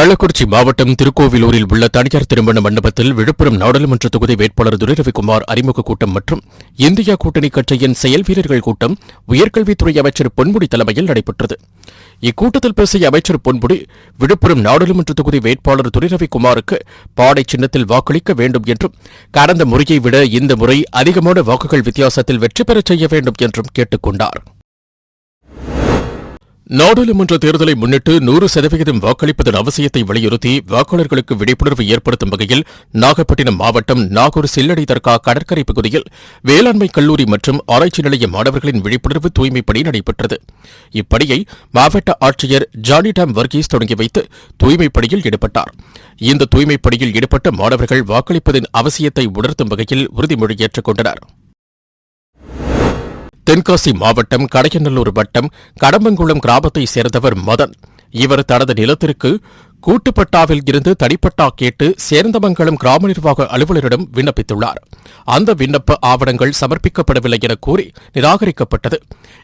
கள்ளக்குறிச்சி மாவட்டம் திருக்கோவிலூரில் உள்ள தனியார் திருமண மண்டபத்தில் விழுப்புரம் நாடாளுமன்ற தொகுதி வேட்பாளர் துரைரவிக்குமார் அறிமுக கூட்டம் மற்றும் இந்தியா கூட்டணி கட்சியின் செயல் வீரர்கள் கூட்டம் உயர்கல்வித்துறை அமைச்சர் பொன்முடி தலைமையில் நடைபெற்றது. இக்கூட்டத்தில் பேசிய அமைச்சர் பொன்முடி விழுப்புரம் நாடாளுமன்ற தொகுதி வேட்பாளர் துரைரவிக்குமாருக்கு பாடை சின்னத்தில் வாக்களிக்க வேண்டும் என்றும் கடந்த முறையை விட இந்த முறை அதிகமான வாக்குகள் வித்தியாசத்தில் வெற்றி பெறச் செய்ய வேண்டும் என்றும் கேட்டுக் கொண்டாா் நாடாளுமன்ற தேர்தலை முன்னிட்டு நூறு சதவிகிதம் வாக்களிப்பதன் அவசியத்தை வலியுறுத்தி வாக்காளர்களுக்கு விழிப்புணர்வு ஏற்படுத்தும் வகையில் நாகப்பட்டினம் மாவட்டம் நாகூர் சில்லடை தர்கா கடற்கரை பகுதியில் வேளாண்மை கல்லூரி மற்றும் ஆராய்ச்சி நிலைய மாணவர்களின் விழிப்புணர்வு தூய்மைப் பணி நடைபெற்றது. இப்பணியை மாவட்ட ஆட்சியர் ஜானி டாம் வர்கீஸ் தொடங்கி வைத்து தூய்மைப் பணியில் ஈடுபட்டார். இந்த தூய்மைப் பணியில் ஈடுபட்ட மாணவர்கள் வாக்களிப்பதன் அவசியத்தை உணர்த்தும் வகையில் உறுதிமொழி ஏற்றுக் கொண்டனா் தென்காசி மாவட்டம் கடையநல்லூர் வட்டம் கடம்பங்குளம் கிராமத்தைச் சேர்ந்தவர் மதன். இவர் தனது நிலத்திற்கு கூட்டுப்பட்டாவில் இருந்து தனிப்பட்டா கேட்டு சேர்ந்தமங்கலம் கிராம நிர்வாக அலுவலரிடம் விண்ணப்பித்துள்ளார். அந்த விண்ணப்ப ஆவணங்கள் சமர்ப்பிக்கப்படவில்லை என கூறி நிராகரிக்கப்பட்டது.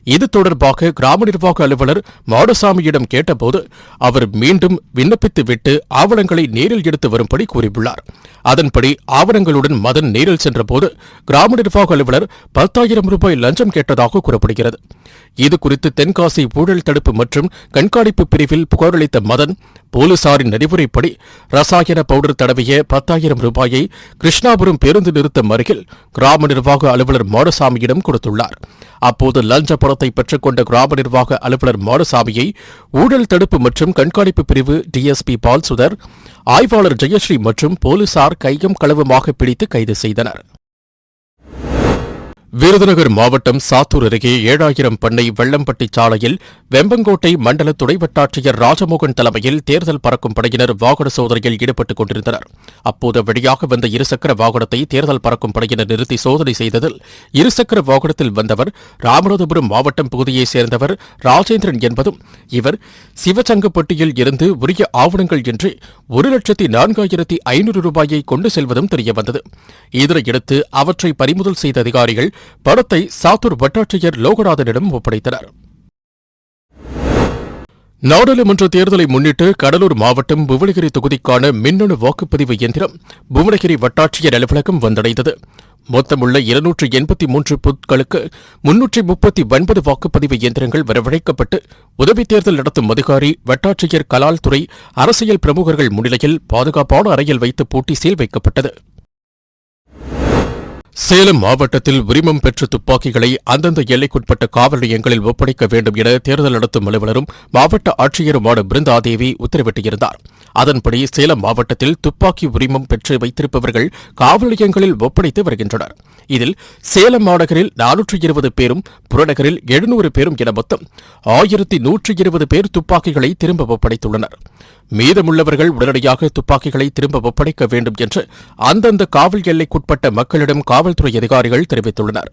இது தொடர்பாக கிராம நிர்வாக அலுவலர் மாடசாமியிடம் கேட்டபோது அவர் மீண்டும் விண்ணப்பித்துவிட்டு ஆவணங்களை நேரில் எடுத்து வரும்படி கூறியுள்ளார். அதன்படி ஆவணங்களுடன் மதன் நேரில் சென்றபோது கிராம நிர்வாக அலுவலர் பத்தாயிரம் ரூபாய் லஞ்சம் கேட்டதாக கூறப்படுகிறது. இதுகுறித்து தென்காசி ஊழல் தடுப்பு மற்றும் கண்காணிப்பு பிரிவில் புகாரளித்த மதன் போலீசாரின் நெறிமுறைப்படி ரசாயன பவுடர் தடவிய பத்தாயிரம் ரூபாயை கிருஷ்ணாபுரம் பேருந்து நிறுத்தம் அருகில் கிராம நிர்வாக அலுவலர் மாடசாமியிடம் கொடுத்துள்ளார். அப்போது லஞ்ச பணத்தை பெற்றுக்கொண்ட கிராம நிர்வாக அலுவலர் மாடசாமியை ஊழல் தடுப்பு மற்றும் கண்காணிப்பு பிரிவு டிஎஸ்பி பால்சுதர் ஆய்வாளர் ஜெயஸ்ரீ மற்றும் போலீசார் கையும் களவுமாக பிடித்து கைது செய்தனர். விருதுநகர் மாவட்டம் சாத்தூர் அருகே ஏழாயிரம் பண்ணை வெள்ளம்பட்டி சாலையில் வெம்பங்கோட்டை மண்டல துணை வட்டாட்சியர் ராஜமோகன் தலைமையில் தேர்தல் பறக்கும் படையினர் வாகன சோதனையில் ஈடுபட்டுக் கொண்டிருந்தனர். அப்போது வெளியாக வந்த இருசக்கர வாகனத்தை தேர்தல் பறக்கும் படையினர் நிறுத்தி சோதனை செய்ததில் இருசக்கர வாகனத்தில் வந்தவர் ராமநாதபுரம் மாவட்டம் பகுதியைச் சேர்ந்தவர் ராஜேந்திரன் என்பதும் இவர் சிவச்சங்கப்பட்டியில் இருந்து உரிய ஆவணங்கள் இன்றி ஒரு லட்சத்தி நான்காயிரத்தி ஐநூறு ரூபாயை கொண்டு செல்வதும் தெரியவந்தது. இதனையடுத்து அவற்றை பறிமுதல் செய்த அதிகாரிகள் படத்தை சாத்தூர் வட்டாட்சியர் லோகநாதனிடம் ஒப்படைத்தனா் நாடாளுமன்ற தேர்தலை முன்னிட்டு கடலூர் மாவட்டம் புவனகிரி தொகுதிக்கான மின்னணு வாக்குப்பதிவு இயந்திரம் புவனகிரி வட்டாட்சியர் அலுவலகம் வந்தடைந்தது. மொத்தமுள்ள இருநூற்று எண்பத்தி மூன்று பொருட்களுக்கு முன்னூற்றி முப்பத்தி ஒன்பது வாக்குப்பதிவு இயந்திரங்கள் வரவழைக்கப்பட்டு உதவி தேர்தல் நடத்தும் அதிகாரி வட்டாட்சியர் கலால் துறை அரசியல் பிரமுகர்கள் முன்னிலையில் பாதுகாப்பான அறையில் வைத்து பூட்டி சீல் வைக்கப்பட்டது. சேலம் மாவட்டத்தில் உரிமம் பெற்ற துப்பாக்கிகளை அந்தந்த எல்லைக்குட்பட்ட காவல் நிலையங்களில் ஒப்படைக்க வேண்டும் என தேர்தல் நடத்தும் அலுவலரும் மாவட்ட ஆட்சியருமான பிருந்தாதேவி உத்தரவிட்டிருந்தார். அதன்படி சேலம் மாவட்டத்தில் துப்பாக்கி உரிமம் பெற்று வைத்திருப்பவர்கள் காவல் நிலையங்களில் ஒப்படைத்து வருகின்றனர். இதில் சேலம் மாநகரில் நானூற்று இருபது பேரும் புறநகரில் எழுநூறு பேரும் என மொத்தம் ஆயிரத்தி நூற்று இருபது பேர் துப்பாக்கிகளை திரும்ப ஒப்படைத்துள்ளனர். மீதமுள்ளவர்கள் உடனடியாக துப்பாக்கிகளை திரும்ப ஒப்படைக்க வேண்டும் என்று அந்தந்த காவல் எல்லைக்குட்பட்ட மக்களிடம் காவல்துறை அதிகாரிகள் தெரிவித்துள்ளனர்.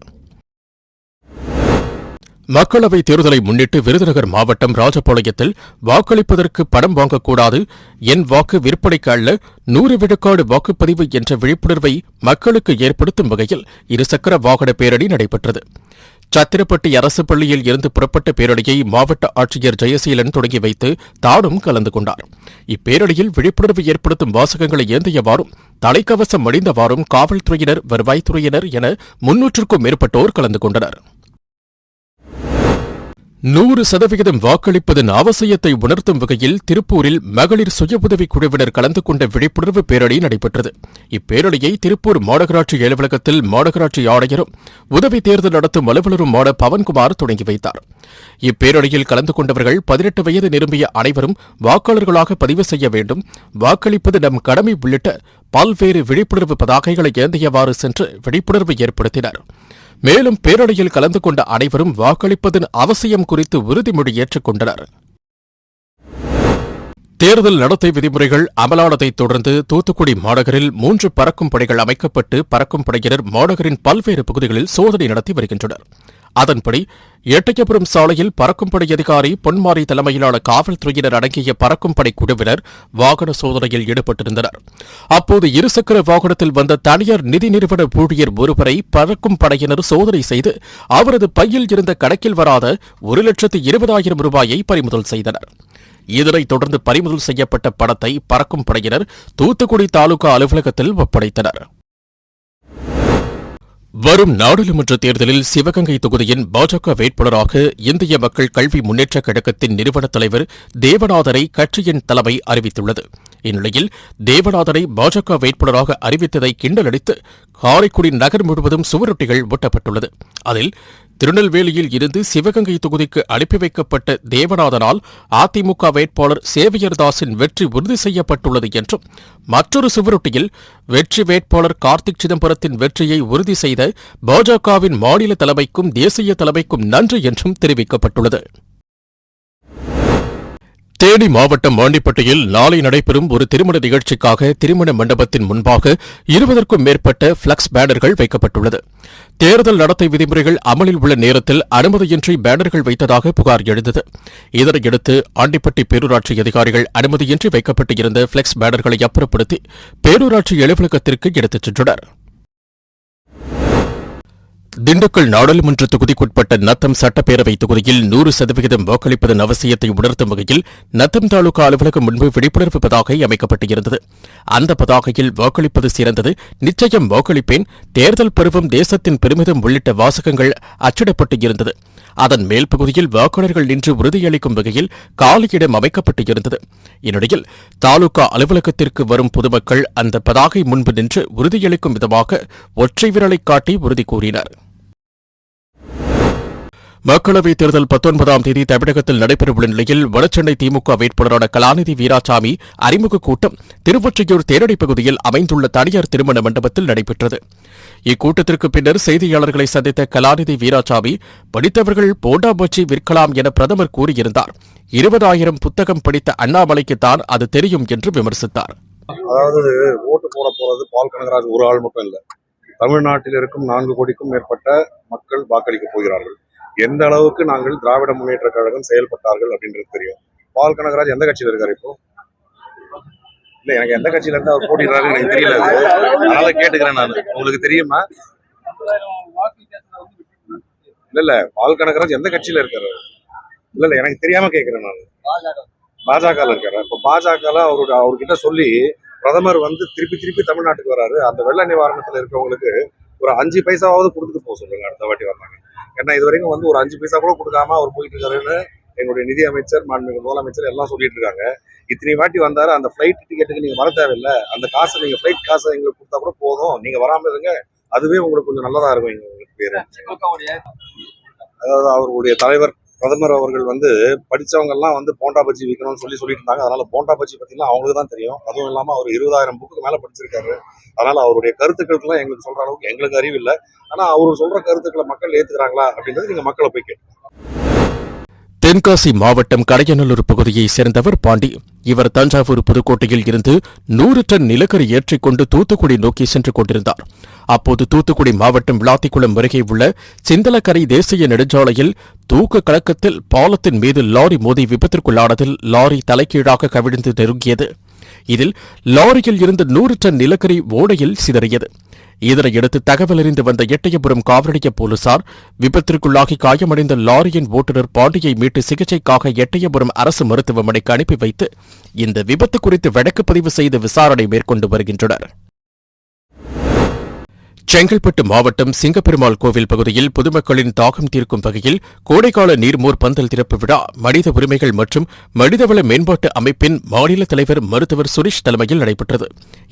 மக்களவைத் தேர்தலை முன்னிட்டு விருதுநகர் மாவட்டம் ராஜபாளையத்தில் வாக்களிப்பதற்கு பணம் வாங்கக்கூடாது என் வாக்கு விற்பனைக்கு அல்ல நூறு விழுக்காடு வாக்குப்பதிவு என்ற விழிப்புணர்வை மக்களுக்கு ஏற்படுத்தும் வகையில் இருசக்கர வாகன பேரணி நடைபெற்றது. சத்திரப்பட்டி அரசு பள்ளியில் இருந்து புறப்பட்ட பேரணியை மாவட்ட ஆட்சியர் ஜெயசீலன் தொடங்கி வைத்து தானும் கலந்து கொண்டார். இப்பேரணியில் விழிப்புணர்வு ஏற்படுத்தும் வாசகங்களை ஏந்தியவாறும் தலைக்கவசம் அணிந்தவாறும் காவல்துறையினர் வருவாய்த்துறையினர் என முன்னூற்றுக்கும் மேற்பட்டோர் கலந்து கொண்டனர். நூறு சதவிகிதம் வாக்களிப்பதன் அவசியத்தை உணர்த்தும் வகையில் திருப்பூரில் மகளிர் சுய உதவிக் குழுவினர் கலந்து கொண்ட விழிப்புணர்வு பேரணி நடைபெற்றது. இப்பேரணியை திருப்பூர் மாநகராட்சி அலுவலகத்தில் மாநகராட்சி ஆணையரும் உதவி தேர்தல் நடத்தும் அலுவலருமான பவன்குமார் தொடங்கி வைத்தார். இப்பேரணியில் கலந்து கொண்டவர்கள் பதினெட்டு வயது நிரம்பிய அனைவரும் வாக்காளர்களாக பதிவு செய்ய வேண்டும் வாக்களிப்பது நம் கடமை உள்ளிட்ட பல்வேறு விழிப்புணர்வு பதாகைகளை ஏந்தியவாறு சென்று விழிப்புணர்வு ஏற்படுத்தினர். மேலும் பேரணியில் கலந்து கொண்ட அனைவரும் வாக்களிப்பதன் அவசியம் குறித்து உறுதிமொழி ஏற்றுக் கொண்டனர். தேர்தல் நடத்தை விதிமுறைகள் அமலானதைத் தொடர்ந்து தூத்துக்குடி மாநகரில் மூன்று பறக்கும் படைகள் அமைக்கப்பட்டு பறக்கும் படையினர் மாநகரின் பல்வேறு பகுதிகளில் சோதனை நடத்தி வருகின்றனர். அதன்படி எட்டயபுரம் சாலையில் பறக்கும் படை அதிகாரி பொன்மாரி தலைமையிலான காவல்துறையினர் அடங்கிய பறக்கும் படை குழுவினர் வாகன சோதனையில் ஈடுபட்டிருந்தனர். அப்போது இருசக்கர வாகனத்தில் வந்த தனியார் நிதி நிறுவன ஊழியர் ஒருவரை பறக்கும் படையினர் சோதனை செய்து அவரது பையில் இருந்த கணக்கில் வராத ஒரு லட்சத்து இருபதாயிரம் ரூபாயை பறிமுதல் செய்தனர். இதனைத் தொடர்ந்து பறிமுதல் செய்யப்பட்ட பணத்தை பறக்கும் படையினர் தூத்துக்குடி தாலுகா அலுவலகத்தில் ஒப்படைத்தனர். வரும் நாடாளுமன்ற தேர்தலில் சிவகங்கை தொகுதியின் பாஜக வேட்பாளராக இந்திய மக்கள் கல்வி முன்னேற்றக் கழகத்தின் நிறுவன தலைவர் தேவநாதரை கட்சியின் தலைமை அறிவித்துள்ளது. இந்நிலையில் தேவநாதரை பாஜக வேட்பாளராக அறிவித்ததை கிண்டலடித்து காரைக்குடி நகர் முழுவதும் சுவரொட்டிகள் ஒட்டப்பட்டுள்ளது. அதில் திருநெல்வேலியில் இருந்து சிவகங்கை தொகுதிக்கு அனுப்பி வைக்கப்பட்ட தேவநாதனால் அதிமுக வேட்பாளர் சேவியர்தாஸின் வெற்றி உறுதி செய்யப்பட்டுள்ளது என்றும் மற்றொரு சுவரொட்டியில் வெற்றி வேட்பாளர் கார்த்திக் சிதம்பரத்தின் வெற்றியை உறுதி செய்த பாஜகவின் மாநில தலைமைக்கும் தேசிய தலைமைக்கும் நன்றி என்றும் தெரிவிக்கப்பட்டுள்ளது. தேனி மாவட்டம் மாண்டிப்பட்டியில் நாளை நடைபெறும் ஒரு திருமண நிகழ்ச்சிக்காக திருமண மண்டபத்தின் முன்பாக இருபதற்கும் மேற்பட்ட பிளக்ஸ் பேனர்கள் வைக்கப்பட்டுள்ளது. தேர்தல் நடத்தை விதிமுறைகள் அமலில் உள்ள நேரத்தில் அனுமதியின்றி பேனர்கள் வைத்ததாக புகார் எழுந்தது. இதனையடுத்து ஆண்டிப்பட்டி பேரூராட்சி அதிகாரிகள் அனுமதியின்றி வைக்கப்பட்டு இருந்த பிளக்ஸ் பேனர்களை அப்புறப்படுத்தி பேரூராட்சி அலுவலகத்திற்கு எடுத்துச் சென்றனா் திண்டுக்கல் நாடாளுமன்ற தொகுதிக்குட்பட்ட நத்தம் சட்டப்பேரவை தொகுதியில் நூறு சதவிகிதம் வாக்களிப்பதன் அவசியத்தை உணர்த்தும் வகையில் நத்தம் தாலுகா அலுவலகம் முன்பு விழிப்புணர்வு பதாகை அமைக்கப்பட்டிருந்தது. அந்த பதாகையில் வாக்களிப்பது சிறந்தது. நிச்சயம் வாக்களிப்பேன். தேர்தல் பருவம் தேசத்தின் பெருமிதம் உள்ளிட்ட வாசகங்கள் அச்சிடப்பட்டு இருந்தது அதன் மேல் பகுதியில் வாக்காளர்கள் நின்று உறுதியளிக்கும் வகையில் காலியிடம் அமைக்கப்பட்டு இருந்தது இந்நிலையில் தாலுகா அலுவலகத்திற்கு வரும் பொதுமக்கள் அந்த பதாகை முன்பு நின்று உறுதியளிக்கும் விதமாக ஒற்றை விரலை காட்டி உறுதி கூறினர். மக்களவைத் தேர்தல் பத்தொன்பதாம் தேதி தமிழகத்தில் நடைபெறவுள்ள நிலையில் வடசென்னை திமுக வேட்பாளரான கலாநிதி வீராசாமி அறிமுக கூட்டம் திருவொற்றியூர் தேரடி பகுதியில் அமைந்துள்ள தனியார் திருமண மண்டபத்தில் நடைபெற்றது. இக்கூட்டத்திற்கு பின்னர் செய்தியாளர்களை சந்தித்த கலாநிதி வீராசாமி படித்தவர்கள் போண்டாபச்சி விற்கலாம் என பிரதமர் கூறியிருந்தார். இருபதாயிரம் புத்தகம் படித்த அண்ணாமலைக்குத்தான் அது தெரியும் என்று விமர்சித்தார். அதாவது ஓட்டு போட போறது பால் கனகராஜ் ஒரு ஆள் மட்டும் இல்லை. தமிழ்நாட்டில் இருக்கும் நான்கு கோடிக்கும் மேற்பட்ட மக்கள் வாக்களிக்கப் போகிறார்கள். எந்த அளவுக்கு நாங்கள் திராவிட முன்னேற்ற கழகம் செயல்பட்டார்கள் அப்படின்றது தெரியும். பால் கனகராஜ் எந்த கட்சியில இருக்கார் இப்போ? இல்ல எனக்கு எந்த கட்சியில இருந்து அவர் போட்டிடுறாரு எனக்கு தெரியல. அதனால கேட்டுக்கிறேன் நான். உங்களுக்கு தெரியுமா? இல்ல இல்ல. பால் கனகராஜ் எந்த கட்சியில இருக்காரு? இல்ல இல்ல. எனக்கு தெரியாம கேக்குறேன் நான். பாஜக இருக்காரு. இப்ப பாஜக அவரு அவர்கிட்ட சொல்லி பிரதமர் வந்து திருப்பி திருப்பி தமிழ்நாட்டுக்கு வராரு. அந்த வெள்ள நிவாரணத்துல இருக்கவங்களுக்கு ஒரு அஞ்சு பைசாவாவது கொடுத்துட்டு போக சொல்லுங்க. அடுத்த வாட்டி வந்தாங்க ஏன்னா இது வரைக்கும் வந்து ஒரு அஞ்சு பைசா கூட கொடுக்காம அவர் போயிட்டு இருக்காருன்னு எங்களுடைய நிதி அமைச்சர் மாண்புமிகு முதலமைச்சர் எல்லாம் சொல்லிட்டு இருக்காங்க இத்தனை வாட்டி வந்தாரு அந்த ஃபிளைட் டிக்கெட்டுக்கு நீங்க வர தேவையில்ல. அந்த காசை நீங்க ஃபிளைட் காசை எங்களுக்கு கொடுத்தா கூட போதும். நீங்க வராம இருங்க. அதுவே உங்களுக்கு கொஞ்சம் நல்லதா இருக்கும் இங்க உங்களுக்கு பேரு அதாவது அவருடைய தலைவர் பிரதமர் அவர்கள் வந்து படிச்சவங்க எல்லாம் வந்து போண்டா பஜ்ஜி விற்கணும்னு சொல்லி சொல்லிட்டு இருந்தாங்க அதனால போண்டா பஜ்ஜி பத்திலாம் அவங்களுக்கு தான் தெரியும். அதுவும் இல்லாம அவர் இருபதாயிரம் புக்கு மேல படிச்சிருக்காரு. அதனால அவருடைய கருத்துக்களுக்கெல்லாம் எங்களுக்கு சொல்ற அளவுக்கு எங்களுக்கு அறிவு இல்லை. ஆனா அவர் சொல்ற கருத்துக்களை மக்கள் ஏற்றுக்கிறாங்களா அப்படின்றது நீங்க மக்களை போய் கேட்டு தென்காசி மாவட்டம் கடையநல்லூர் பகுதியைச் சேர்ந்தவர் பாண்டி. இவர் தஞ்சாவூர் புதுக்கோட்டையில் இருந்து நூறு டன் நிலக்கரி ஏற்றிக்கொண்டு தூத்துக்குடி நோக்கி சென்று கொண்டிருந்தார். அப்போது தூத்துக்குடி மாவட்டம் விளாத்திக்குளம் அருகே உள்ள சிந்தலக்கரை தேசிய நெடுஞ்சாலையில் தூக்க கலக்கத்தில் பாலத்தின் மீது லாரி மோதி விபத்திற்குள்ளானதில் லாரி தலைகீழாக கவிழ்ந்து நெருங்கியது. இதில் லாரியில் இருந்த நூறு டன் நிலக்கரி ஓடையில் சிதறியது. இதனையடுத்து தகவல் அறிந்து வந்த எட்டயபுரம் காவலடிய போலீசார் விபத்திற்குள்ளாகி காயமடைந்த லாரியின் ஓட்டுநர் பாண்டியை மீட்டு சிகிச்சைக்காக எட்டயபுரம் அரசு மருத்துவமனைக்கு அனுப்பி வைத்து இந்த விபத்து குறித்து வழக்கு பதிவு செய்து விசாரணை மேற்கொண்டு வருகின்றனர். செங்கல்பட்டு மாவட்டம் சிங்கப்பெருமாள் கோவில் பகுதியில் பொதுமக்களின் தாகம் தீர்க்கும் வகையில் கோடைக்கால நீர்மோர் பந்தல் திறப்பு விழா மனித உரிமைகள் மற்றும் மனிதவள மேம்பாட்டு அமைப்பின் மாநில தலைவர் மருத்துவர் சுரேஷ் தலைமையில் நடைபெற்றது.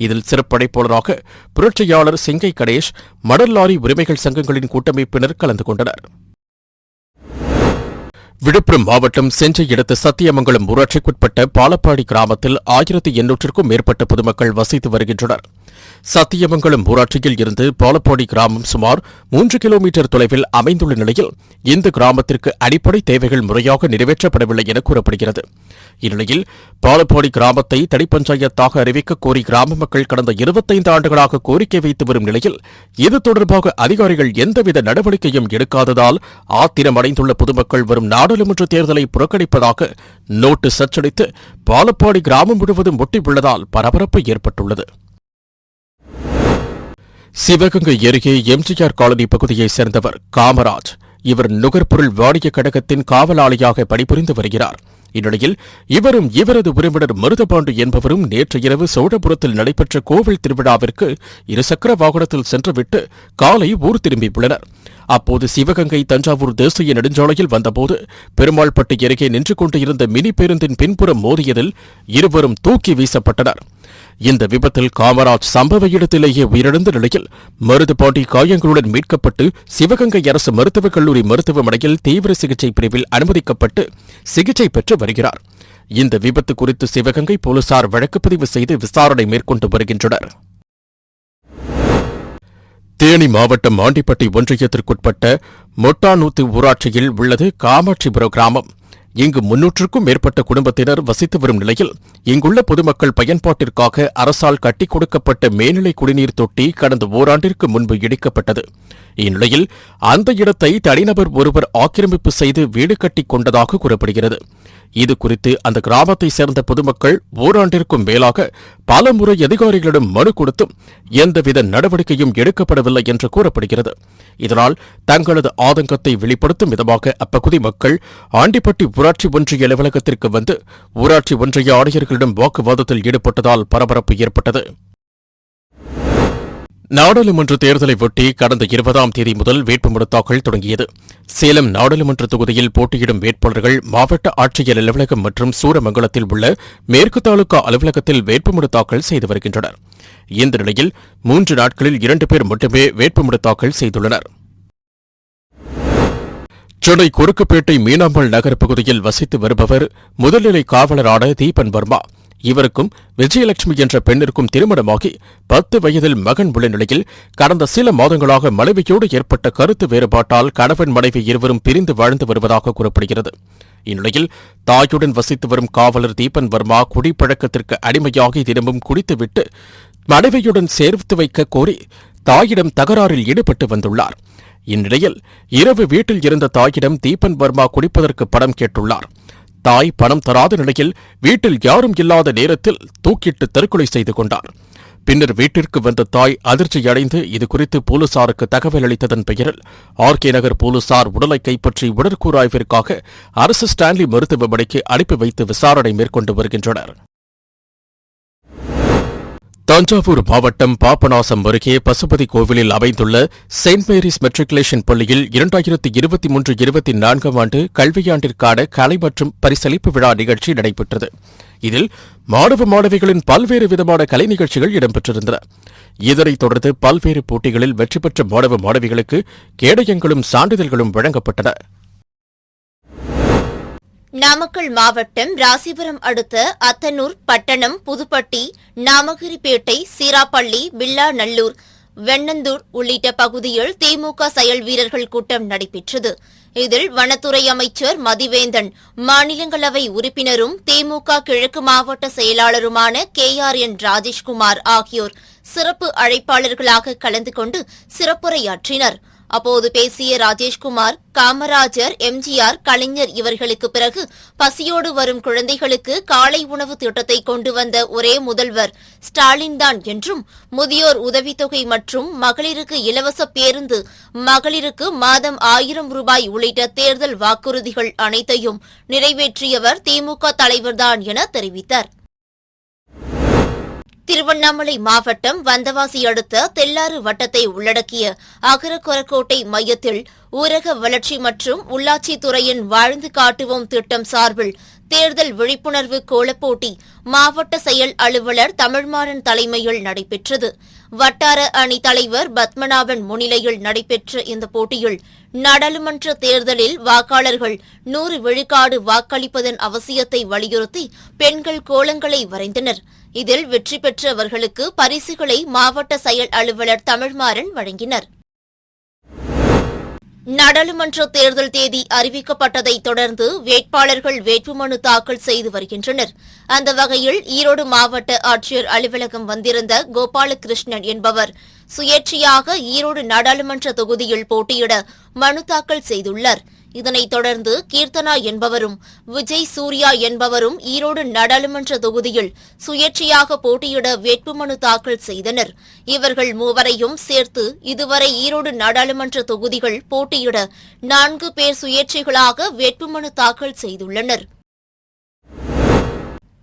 இதில் சிறப்படைப்பாளராக புரட்சியாளர் சிங்கை கணேஷ் மடல் லாரி உரிமைகள் சங்கங்களின் கூட்டமைப்பினர் கலந்து கொண்டனர். விழுப்புரம் மாவட்டம் செஞ்சை அடுத்த சத்தியமங்கலம் ஊராட்சிக்குட்பட்ட பாலப்பாடி கிராமத்தில் ஆயிரத்தி எண்ணூற்றுக்கும் மேற்பட்ட பொதுமக்கள் வசித்து வருகின்றனர். சத்தியமங்கலம் ஊராட்சியில் இருந்து பாலப்பாடி கிராமம் சுமார் மூன்று கிலோமீட்டர் தொலைவில் அமைந்துள்ள நிலையில் இந்த கிராமத்திற்கு அடிப்படை தேவைகள் முறையாக நிறைவேற்றப்படவில்லை என கூறப்படுகிறது. இந்நிலையில் பாலப்பாடி கிராமத்தை தனிப்பஞ்சாயத்தாக அறிவிக்க கோரி கிராம மக்கள் கடந்த இருபத்தைந்து ஆண்டுகளாக கோரிக்கை வைத்து வரும் நிலையில் இது தொடர்பாக அதிகாரிகள் எந்தவித நடவடிக்கையும் எடுக்காததால் ஆத்திரமடைந்துள்ள பொதுமக்கள் வரும் நாடாளுமன்ற தேர்தலை புறக்கணிப்பதாக நோட்டீஸ் அச்சடித்து பாலப்பாடி கிராமம் முழுவதும் ஒட்டியுள்ளதால் பரபரப்பு ஏற்பட்டுள்ளது. சிவகங்கை அருகே எம்ஜிஆர் காலனி பகுதியைச் சேர்ந்தவர் காமராஜ். இவர் நுகர்பொருள் வாணிய கழகத்தின் காவலாளியாக பணிபுரிந்து வருகிறார். இந்நிலையில் இவரும் இவரது உறவினர் மருதபாண்டு என்பவரும் நேற்று இரவு சோழபுரத்தில் நடைபெற்ற கோவில் திருவிழாவிற்கு இருசக்கர வாகனத்தில் சென்றுவிட்டு காலை ஊர் திரும்பியுள்ளனர். அப்போது சிவகங்கை தஞ்சாவூர் தேசிய நெடுஞ்சாலையில் வந்தபோது பெருமாள்பட்டி அருகே நின்று கொண்டு இருந்த மினி பேருந்தின் பின்புறம் மோதியதில் இருவரும் தூக்கி வீசப்பட்டனர். இந்த விபத்தில் காமராஜ் சம்பவ இடத்திலேயே உயிரிழந்த நிலையில் மருதுபாண்டி காயங்களுடன் மீட்கப்பட்டு சிவகங்கை அரசு மருத்துவக் கல்லூரி மருத்துவமனையில் தீவிர சிகிச்சை பிரிவில் அனுமதிக்கப்பட்டு சிகிச்சை பெற்று வருகிறார். இந்த விபத்து குறித்து சிவகங்கை போலீசார் வழக்கு பதிவு செய்து விசாரணை மேற்கொண்டு வருகின்றனர். தேனி மாவட்டம் ஆண்டிப்பட்டி ஒன்றியத்திற்குட்பட்ட மொட்டானூத்து ஊராட்சியில் உள்ளது காமாட்சிபுரம் கிராமம். இங்கு முன்னூற்றுக்கும் மேற்பட்ட குடும்பத்தினர் வசித்து வரும் நிலையில் இங்குள்ள பொதுமக்கள் பயன்பாட்டிற்காக அரசால் கட்டிக் கொடுக்கப்பட்ட மேல்நிலை குடிநீர் தொட்டி கடந்த ஓராண்டிற்கு முன்பு இடிக்கப்பட்டது. இந்நிலையில் அந்த இடத்தை தனிநபர் ஒருவர் ஆக்கிரமிப்பு செய்து வீடு கட்டிக் கொண்டதாக கூறப்படுகிறது. இது குறித்து அந்த கிராமத்தை சேர்ந்த பொதுமக்கள் ஓராண்டிற்கும் மேலாக பல முறை அதிகாரிகளிடம் மனு கொடுத்தும் எந்தவித நடவடிக்கையும் எடுக்கப்படவில்லை என்று கூறப்படுகிறது. இதனால் தங்களது ஆதங்கத்தை வெளிப்படுத்தும் விதமாக அப்பகுதி மக்கள் ஆண்டிப்பட்டி ஊராட்சி ஒன்றிய அலுவலகத்திற்கு வந்து ஊராட்சி ஒன்றிய ஆணையர்களிடம் வாக்குவாதத்தில் ஈடுபட்டதால் பரபரப்பு ஏற்பட்டது. நாடாளுமன்ற தேர்தலை ஒட்டி கடந்த இருபதாம் தேதி முதல் வேட்புமனு தாக்கல் தொடங்கியது. சேலம் நாடாளுமன்ற தொகுதியில் போட்டியிடும் வேட்பாளர்கள் மாவட்ட ஆட்சியர் அலுவலகம் மற்றும் சூரமங்கலத்தில் உள்ள மேற்கு தாலுகா அலுவலகத்தில் வேட்புமனு தாக்கல் செய்து வருகின்றனர். இந்த நிலையில் மூன்று நாட்களில் இரண்டு பேர் மட்டுமே வேட்புமனு தாக்கல் செய்துள்ளனர். சென்னை குறுக்குப்பேட்டை மீனாம்பாள் நகர் பகுதியில் வசித்து வருபவர் முதல்நிலை காவலரான தீபன் வர்மா. இவருக்கும் விஜயலட்சுமி என்ற பெண்ணிற்கும் திருமணமாகி பத்து வயதில் மகன் உள்ள நிலையில் கடந்த சில மாதங்களாக மனைவியோடு ஏற்பட்ட கருத்து வேறுபாட்டால் கணவன் மனைவி இருவரும் பிரிந்து வாழ்ந்து வருவதாக கூறப்படுகிறது. இந்நிலையில் தாயுடன் வசித்து வரும் காவலர் தீபன் வர்மா குடிப்பழக்கத்திற்கு அடிமையாகி தினமும் குடித்துவிட்டு மனைவியுடன் சேர்த்து வைக்க கோரி தாயிடம் தகராறில் ஈடுபட்டு வந்துள்ளார். இந்நிலையில் இரவு வீட்டில் இருந்த தாயிடம் தீபன் வர்மா குடிப்பதற்கு படம் கேட்டுள்ளார். தாய் பணம் தராத நிலையில் வீட்டில் யாரும் இல்லாத நேரத்தில் தூக்கிட்டு தற்கொலை செய்து கொண்டார். பின்னர் வீட்டிற்கு வந்த தாய் அதிர்ச்சியடைந்து இதுகுறித்து போலீசாருக்கு தகவல் அளித்ததன் பெயரில் ஆர்கே நகர் போலீசார் உடலை கைப்பற்றி உடற்கூறாய்விற்காக அரசு ஸ்டான்லி மருத்துவமனைக்கு அனுப்பி வைத்து விசாரணை மேற்கொண்டு வருகின்றனர். தஞ்சாவூர் மாவட்டம் பாபநாசம் அருகே பசுபதி கோவிலில் அமைந்துள்ள செயின்ட் மேரிஸ் மெட்ரிகுலேஷன் பள்ளியில் இரண்டாயிரத்தி இருபத்தி மூன்று இருபத்தி நான்காம் ஆண்டு கல்வியாண்டிற்கான கலை மற்றும் பரிசளிப்பு விழா நிகழ்ச்சி நடைபெற்றது. இதில் மாணவ மாணவிகளின் பல்வேறு விதமான கலை நிகழ்ச்சிகள் இடம்பெற்றிருந்தன. இதனைத் தொடர்ந்து பல்வேறு போட்டிகளில் வெற்றி பெற்ற மாணவ மாணவிகளுக்கு கேடயங்களும் சான்றிதழ்களும் வழங்கப்பட்டன. நாமக்கல் மாவட்டம் ராசிபுரம் அடுத்த அத்தனூர் பட்டணம் புதுப்பட்டி நாமகிரிப்பேட்டை சீராப்பள்ளி வில்லாநல்லூர் வெண்ணந்தூர் உள்ளிட்ட பகுதியில் திமுக செயல் வீரர்கள் கூட்டம் நடைபெற்றது. இதில் வனத்துறை அமைச்சர் மதிவேந்தன் மாநிலங்களவை உறுப்பினரும் திமுக கிழக்கு மாவட்ட செயலாளருமான கே ஆர் என் ராஜேஷ்குமார் ஆகியோர் சிறப்பு அழைப்பாளர்களாக கலந்து கொண்டு சிறப்புரையாற்றினர். அப்போது பேசிய ராஜேஷ்குமார் காமராஜர் எம்ஜிஆர் கலைஞர் இவர்களுக்கு பிறகு பசியோடு வரும் குழந்தைகளுக்கு காலை உணவு திட்டத்தை கொண்டு வந்த ஒரே முதல்வர் ஸ்டாலின் தான் என்றும் முதியோர் உதவித்தொகை மற்றும் மகளிருக்கு இலவச பேருந்து மகளிருக்கு மாதம் ஆயிரம் ரூபாய் உள்ளிட்ட தேர்தல் வாக்குறுதிகள் அனைத்தையும் நிறைவேற்றியவர் திமுக தலைவர்தான் என தெரிவித்தார். திருவண்ணாமலை மாவட்டம் வந்தவாசி அடுத்த தெல்லாறு வட்டத்தை உள்ளடக்கிய அகரகொரக்கோட்டை மையத்தில் ஊரக வளர்ச்சி மற்றும் உள்ளாட்சி துறையின் வாழ்ந்து காட்டுவோம் திட்டம் சார்பில் தேர்தல் விழிப்புணர்வு கோலப்போட்டி மாவட்ட செயல் அலுவலர் தமிழ்மாறன் தலைமையில் நடைபெற்றது. வட்டார அணி தலைவர் பத்மநாபன் முன்னிலையில் நடைபெற்ற இந்த போட்டியில் நாடாளுமன்ற தேர்தலில் வாக்காளர்கள் நூறு விழுக்காடு வாக்களிப்பதன் அவசியத்தை வலியுறுத்தி பெண்கள் கோலங்களை வரைந்தனர். இதில் வெற்றி பெற்றவர்களுக்கு பரிசுகளை மாவட்ட செயல் அலுவலர் தமிழ்மாறன் வழங்கினர். நாடாளுமன்ற தேர்தல் தேதி அறிவிக்கப்பட்டதைத் தொடர்ந்து வேட்பாளர்கள் வேட்புமனு தாக்கல் செய்து வருகின்றனர். அந்த வகையில் ஈரோடு மாவட்ட ஆட்சியர் அலுவலகம் வந்திருந்த கோபாலகிருஷ்ணன் என்பவர் சுயேட்சையாக ஈரோடு நாடாளுமன்ற தொகுதியில் போட்டியிட மனு தாக்கல் செய்துள்ளார். இதனைத் தொடர்ந்து கீர்த்தனா என்பவரும் விஜய் சூர்யா என்பவரும் ஈரோடு நாடாளுமன்ற தொகுதியில் சுயேட்சையாக போட்டியிட வேட்புமனு தாக்கல் செய்தனர். இவர்கள் மூவரையும் சேர்த்து இதுவரை ஈரோடு நாடாளுமன்ற தொகுதிகள் போட்டியிட நான்கு பேர் சுயேட்சைகளாக வேட்புமனு தாக்கல் செய்துள்ளனர்.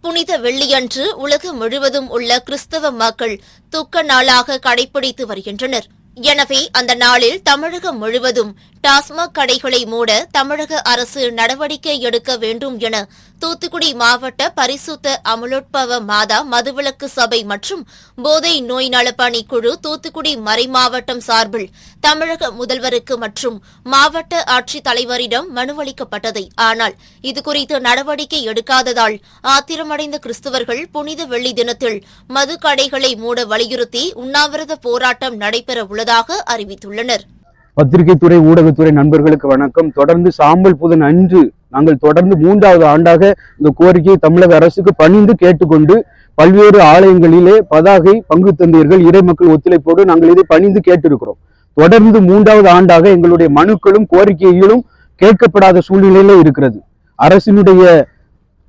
புனித வெள்ளியன்று உலகம் முழுவதும் உள்ள கிறிஸ்தவ மக்கள் துக்க நாளாக கடைபிடித்து வருகின்றனர். எனவே அந்த நாளில் தமிழகம் முழுவதும் டாஸ்மாக் கடைகளை மூட தமிழக அரசு நடவடிக்கை எடுக்க வேண்டும் என தூத்துக்குடி மாவட்ட பரிசுத்த அமலோட்பவ மாதா மதுவிலக்கு சபை மற்றும் போதை நோய் நலப்பணி குழு தூத்துக்குடி மறைமாவட்டம் சார்பில் தமிழக முதல்வருக்கு மற்றும் மாவட்ட ஆட்சித் தலைவரிடம் மனுவளிக்கப்பட்டது ஆனால் இதுகுறித்து நடவடிக்கை எடுக்காததால் ஆத்திரமடைந்த கிறிஸ்தவர்கள் புனித வெள்ளி தினத்தில் மது கடைகளை மூட வலியுறுத்தி உண்ணாவிரத போராட்டம் நடைபெற உள்ளதாக அறிவித்துள்ளனர். பத்திரிகை துறை ஊடகத்துறை நண்பர்களுக்கு வணக்கம். தொடர்ந்து சாம்பல் புதன் அன்று நாங்கள் தொடர்ந்து மூன்றாவது ஆண்டாக இந்த கோரிக்கையை தமிழக அரசுக்கு பணிந்து கேட்டுக்கொண்டு பல்வேறு ஆலயங்களிலே பதாகை பங்கு தந்தீர்கள். இறை மக்கள் ஒத்துழைப்போடு நாங்கள் இதை பணிந்து கேட்டிருக்கிறோம். தொடர்ந்து மூன்றாவது ஆண்டாக எங்களுடைய மனுக்களும் கோரிக்கைகளும் கேட்கப்படாத சூழ்நிலையில இருக்கிறது. அரசினுடைய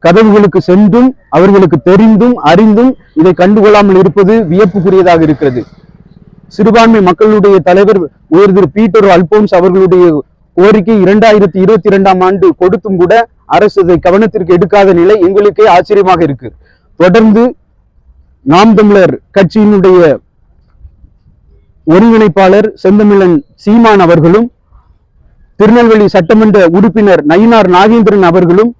கதவுகளுக்கு சென்றும் அவர்களுக்கு தெரிந்தும் அறிந்தும் இதை கண்டுகொள்ளாமல் இருப்பது வியப்புக்குரியதாக இருக்கிறது. சிறுபான்மை மக்களுடைய தலைவர் உயர் திரு பீட்டர் அல்போன்ஸ் அவர்களுடைய கோரிக்கை இரண்டாயிரத்தி இருபத்தி இரண்டாம் ஆண்டு கொடுத்தும் கூட அரசு இதை கவனத்திற்கு எடுக்காத நிலை எங்களுக்கே ஆச்சரியமாக இருக்கு. தொடர்ந்து நாம் தமிழர் கட்சியினுடைய ஒருங்கிணைப்பாளர் செந்தமிழன் சீமான் அவர்களும் திருநெல்வேலி சட்டமன்ற உறுப்பினர் நயினார் நாகேந்திரன் அவர்களும்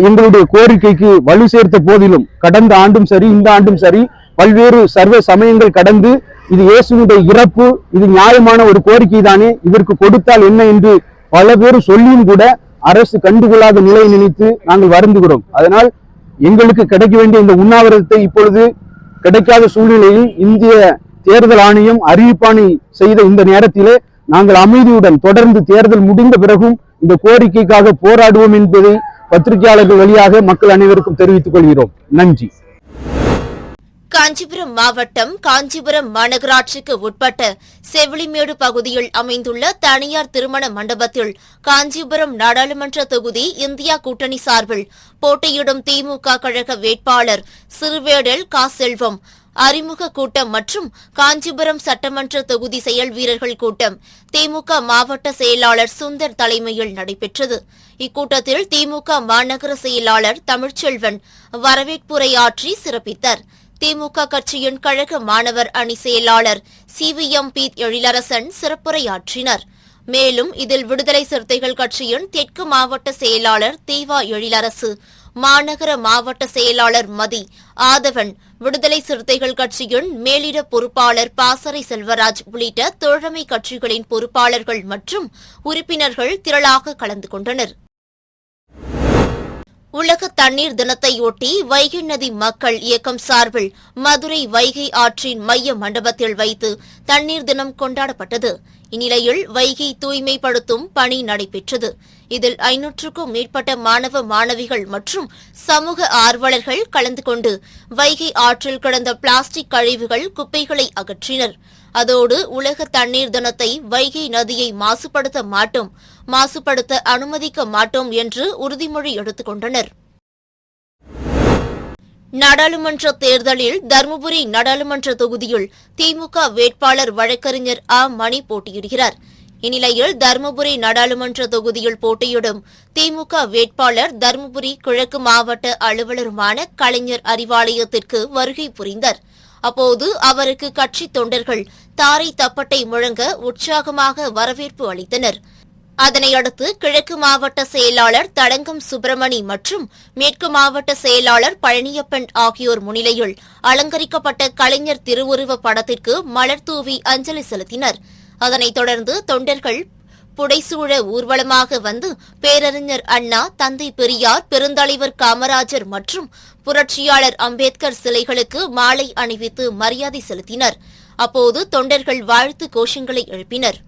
எங்களுடைய கோரிக்கைக்கு வலு சேர்த்த போதிலும் கடந்த ஆண்டும் சரி இந்த ஆண்டும் சரி பல்வேறு சர்வ சமயங்கள் கடந்து இது இயேசுடைய இறப்பு இது நியாயமான ஒரு கோரிக்கை தானே இதற்கு கொடுத்தால் என்ன என்று பல பேர் சொல்லியும் கூட அரசு கண்டுகொள்ளாத நிலையை நினைத்து நாங்கள் வருந்துகிறோம். அதனால் எங்களுக்கு கிடைக்க வேண்டிய இந்த உண்ணாவிரதத்தை இப்பொழுது கிடைக்காத சூழ்நிலையில் இந்திய தேர்தல் ஆணையம் அறிவிப்பாணி செய்த இந்த நேரத்திலே நாங்கள் அமைதியுடன் தொடர்ந்து தேர்தல் முடிந்த பிறகும் இந்த கோரிக்கைக்காக போராடுவோம் என்பதை பத்திரிகையாளர்கள் வழியாக மக்கள் அனைவருக்கும் தெரிவித்துக் கொள்கிறோம். நன்றி. காஞ்சிபுரம் மாவட்டம் காஞ்சிபுரம் மாநகராட்சிக்கு உட்பட்ட செவிலிமேடு பகுதியில் அமைந்துள்ள தனியார் திருமண மண்டபத்தில் காஞ்சிபுரம் நாடாளுமன்ற தொகுதி இந்தியா கூட்டணி சார்பில் போட்டியிடும் திமுக கழக வேட்பாளர் சிறுவேடல் கா செல்வம் அறிமுக கூட்டம் மற்றும் காஞ்சிபுரம் சட்டமன்ற தொகுதி செயல் வீரர்கள் கூட்டம். திமுக மாவட்ட செயலாளர் சுந்தர் தலைமையில் நடைபெற்றது. இக்கூட்டத்தில் திமுக மாநகர செயலாளர் தமிழ்ச்செல்வன் வரவேற்புரையாற்றி சிறப்பித்தார். திமுக கட்சியின் கழக மாணவர் அணி செயலாளர் சிவிஎம் பி எழிலரசன் சிறப்புரையாற்றினர். மேலும் இதில் விடுதலை சிறுத்தைகள் கட்சியின் தெற்கு மாவட்ட செயலாளர் தீவா எழிலரசு மாநகர மாவட்ட செயலாளர் மதி ஆதவன் விடுதலை சிறுத்தைகள் கட்சியின் மேலிட பொறுப்பாளர் பாசறை செல்வராஜ் உள்ளிட்ட தோழமை கட்சிகளின் பொறுப்பாளர்கள் மற்றும் உறுப்பினர்கள் திரளாக கலந்து கொண்டனர். உலக தண்ணீர் தினத்தையொட்டி வைகை நதி மக்கள் இயக்கம் சார்பில் மதுரை வைகை ஆற்றின் மைய மண்டபத்தில் வைத்து தண்ணீர் தினம் கொண்டாடப்பட்டது. இந்நிலையில் வைகை தூய்மைப்படுத்தும் பணி நடைபெற்றது. இதில் ஐநூற்றுக்கும் மேற்பட்ட மாணவ மாணவிகள் மற்றும் சமூக ஆர்வலர்கள் கலந்து கொண்டு வைகை ஆற்றில் கிடந்த பிளாஸ்டிக் கழிவுகள் குப்பைகளை அகற்றினர். அதோடு உலக தண்ணீர் தினத்தை வைகை நதியை மாசுபடுத்த மாட்டோம் மாசுபடுத்த அனுமதிக்க மாட்டோம் என்று உறுதிமொழி எடுத்துக் கொண்டனர். நாடாளுமன்ற தேர்தலில் தருமபுரி நாடாளுமன்ற தொகுதியில் திமுக வேட்பாளர் வழக்கறிஞர் ஆ. மணி போட்டியிடுகிறார். இந்நிலையில் தருமபுரி நாடாளுமன்ற தொகுதியில் போட்டியிடும் திமுக வேட்பாளர் தருமபுரி கிழக்கு மாவட்ட அலுவலருமான கலைஞர் அறிவாலயத்திற்கு வருகை புரிந்தார். அப்போது அவருக்கு கட்சி தொண்டர்கள் தாரை தப்பட்டை முழங்க உற்சாகமாக வரவேற்பு அளித்தனர். அதனையடுத்து கிழக்கு மாவட்ட செயலாளர் தடங்கம் சுப்பிரமணி மற்றும் மேற்கு மாவட்ட செயலாளர் பழனியப்பன் ஆகியோர் முன்னிலையில் அலங்கரிக்கப்பட்ட கலைஞர் திருவுருவ படத்திற்கு மலர் தூவி அஞ்சலி செலுத்தினர். அதனைத் தொடர்ந்து தொண்டர்கள் புடைசூழ ஊர்வலமாக வந்து பேரறிஞர் அண்ணா தந்தை பெரியார் பெருந்தலைவர் காமராஜர் மற்றும் புரட்சியாளர் அம்பேத்கர் சிலைகளுக்கு மாலை அணிவித்து மரியாதை செலுத்தினர். அப்போது தொண்டர்கள் வாழ்த்து கோஷங்களை எழுப்பினர்.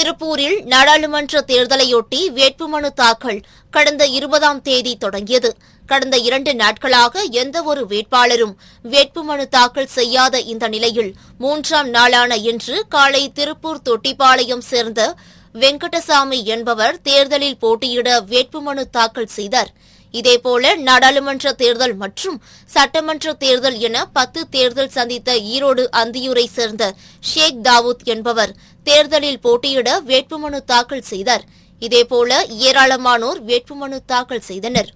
திருப்பூரில் நாடாளுமன்ற தேர்தலையொட்டி வேட்புமனு தாக்கல் கடந்த இருபதாம் தேதி தொடங்கியது. கடந்த இரண்டு நாட்களாக எந்த ஒரு வேட்பாளரும் வேட்புமனு தாக்கல் செய்யாத இந்த நிலையில் மூன்றாம் நாளான இன்று காலை திருப்பூர் தொட்டிப்பாளையம் சேர்ந்த வெங்கடசாமி என்பவர் தேர்தலில் போட்டியிட வேட்புமனு தாக்கல் செய்தார். இதேபோல நாடாளுமன்ற தேர்தல் மற்றும் சட்டமன்ற தேர்தல் என பத்து தேர்தல் சந்தித்த ஈரோடு அந்தியூரை சேர்ந்த ஷேக் தாவூத் என்பவர் தேர்தலில் போட்டியிட வேட்புமனு தாக்கல் செய்தார். இதேபோல ஏராளமானோர் வேட்புமனு தாக்கல் செய்தனர்.